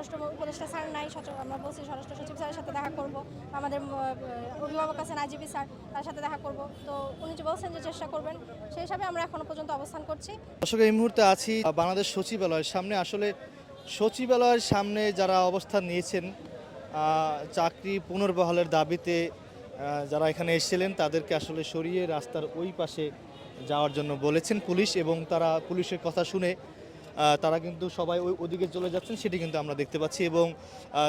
স্বরাষ্ট্র উপদেষ্টা স্যার নাই আমরা বলছি স্বরাষ্ট্র সচিব স্যারের সাথে দেখা করব। আমাদের অভিভাবক আছেন আইজিপি স্যার, তার সাথে দেখা করব। তো উনি যে বলছেন যে চেষ্টা করবেন, সেই হিসাবে আমরা এখনও পর্যন্ত অবস্থান করছি। দর্শক, এই মুহূর্তে আছি বাংলাদেশ সচিবালয়ের সামনে। আসলে সচিবালয়ের সামনে যারা অবস্থান নিয়েছেন চাকরি পুনর্বহালের দাবিতে যারা এখানে এসেছিলেন, তাদেরকে আসলে সরিয়ে রাস্তার ওই পাশে যাওয়ার জন্য বলেছেন পুলিশ এবং তারা পুলিশের কথা শুনে তারা কিন্তু সবাই ওই ওদিকে চলে যাচ্ছেন, সেটি কিন্তু আমরা দেখতে পাচ্ছি এবং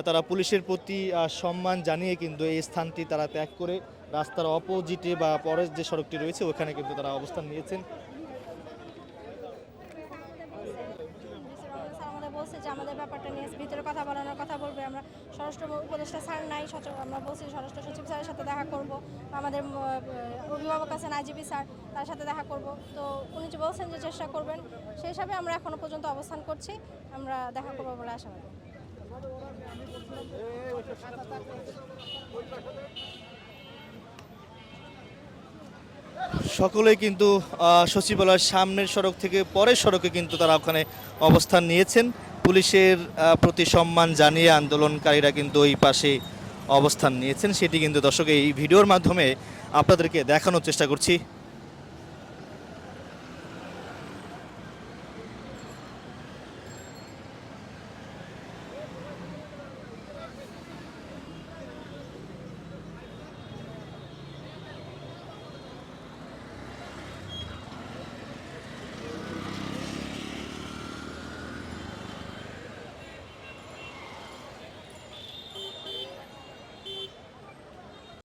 তারা পুলিশের প্রতি সম্মান জানিয়ে কিন্তু এই স্থানটি তারা ত্যাগ করে রাস্তার অপোজিটে বা পরের যে সড়কটি রয়েছে, ওখানে কিন্তু তারা অবস্থান নিয়েছেন স্যার আমাদের বলছে যে আমাদের ব্যাপারটা নিয়ে ভিতরে কথা বলানোর কথা বলবে। আমরা স্বরাষ্ট্র উপদেষ্টা স্যার নাই আমরা বলছি স্বরাষ্ট্র সচিব স্যারের সাথে দেখা করব। আমাদের অভিভাবক আছেন আইজিপি স্যার, তার সাথে দেখা করব। তো উনি যে বলছেন যে চেষ্টা করবেন, সেই হিসাবে আমরা এখনও পর্যন্ত অবস্থান করছি। আমরা দেখা করব বলে আশাবাদী। সকলেই কিন্তু সচিবালয়ের সামনের সড়ক থেকে পরের সড়কে কিন্তু তারা ওখানে অবস্থান নিয়েছেন। পুলিশের প্রতি সম্মান জানিয়ে আন্দোলনকারীরা কিন্তু ওই পাশে অবস্থান নিয়েছেন। সেটি কিন্তু দর্শক এই ভিডিওর মাধ্যমে আপনাদেরকে দেখানোর চেষ্টা করছি।